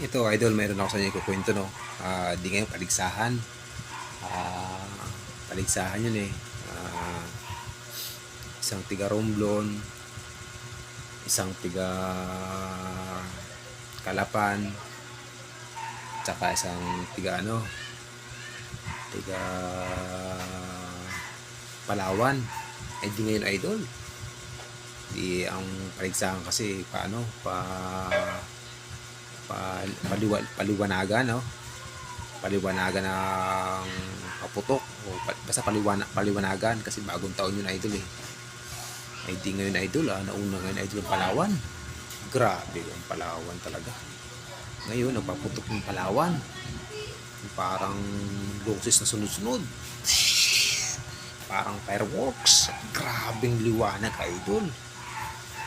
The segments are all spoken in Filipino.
Ito, idol, mayroon ako sa inyo ikukwento, no? Ah, di ngayon, paligsahan. Ah, paligsahan yun eh. Ah, isang tiga Romblon, isang tiga Kalapan, tsaka isang tiga ano, tiga Palawan. Eh di ngayon, idol. Di ang paligsahan kasi paano, pa pa, paliwa, paliwanagan, no? Paliwanagan ng kaputok. O, basta paliwana, paliwanagan kasi bagong taon yun, idol eh. Ay di ngayon, idol ah. Nauna ngayon, idol ang Palawan. Grabe ang Palawan talaga. Ngayon, nagpaputok ng Palawan. Parang luces na sunod-sunod. Parang fireworks. Grabing liwanag, idol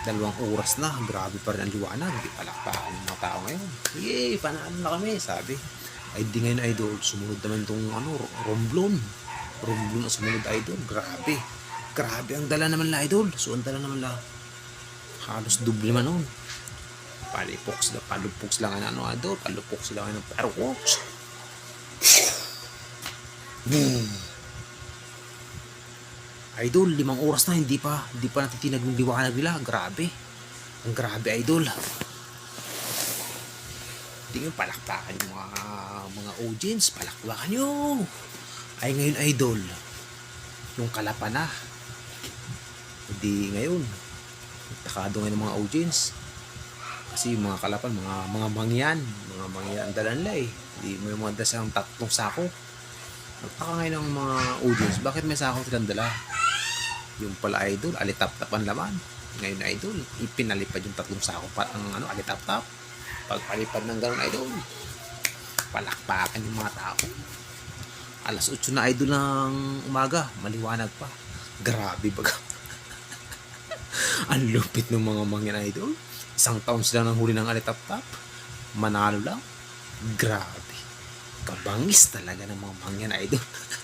dalawang oras na, grabe pa rin ang liwanag. Hindi palakpakan ng mga tao ngayon. Yay, panalo na kami, sabi. Ay di ngayon idol, sumunod naman itong ano, Romblon. Romblon ang sumunod idol, grabe. Grabe ang dala naman la idol. So ang dala naman la, halos doble man nun. Palipok sila, palupok sila nga ng ano idol, palupok sila nga ng fireworks. Boom! Idol, limang oras na, hindi pa, hindi pa natitinag ng liwanag nila. Grabe. Ang grabe, idol. Hindi nyo palakpakan yung mga, mga audience. Palakpakan nyo. Ay, ngayon, idol. Yung kalapa na. Hindi ngayon. Takado ngayon ng mga audience. Kasi yung mga kalapan, mga mga mangyan. Mga mangyan ang dala nila eh. Hindi, may mga dala silang tatlong sako. Nagtaka ngayon ng mga audience, bakit may sako silang dala? Yung pala idol, alitap-tap ang laman. Ngayon idol, ipinalipad yung tatlong sako pa ang ano, alitap-tap. Pagpalipad ng ganun idol, palakpakan yung mga tao. Alas 8 na idol ng umaga, maliwanag pa. Grabe baga. ang lupit ng mga mangyan idol. Isang taon sila nang huli ng alitap-tap. Manalo lang. Grabe. Kabangis talaga ng mga mangyan idol.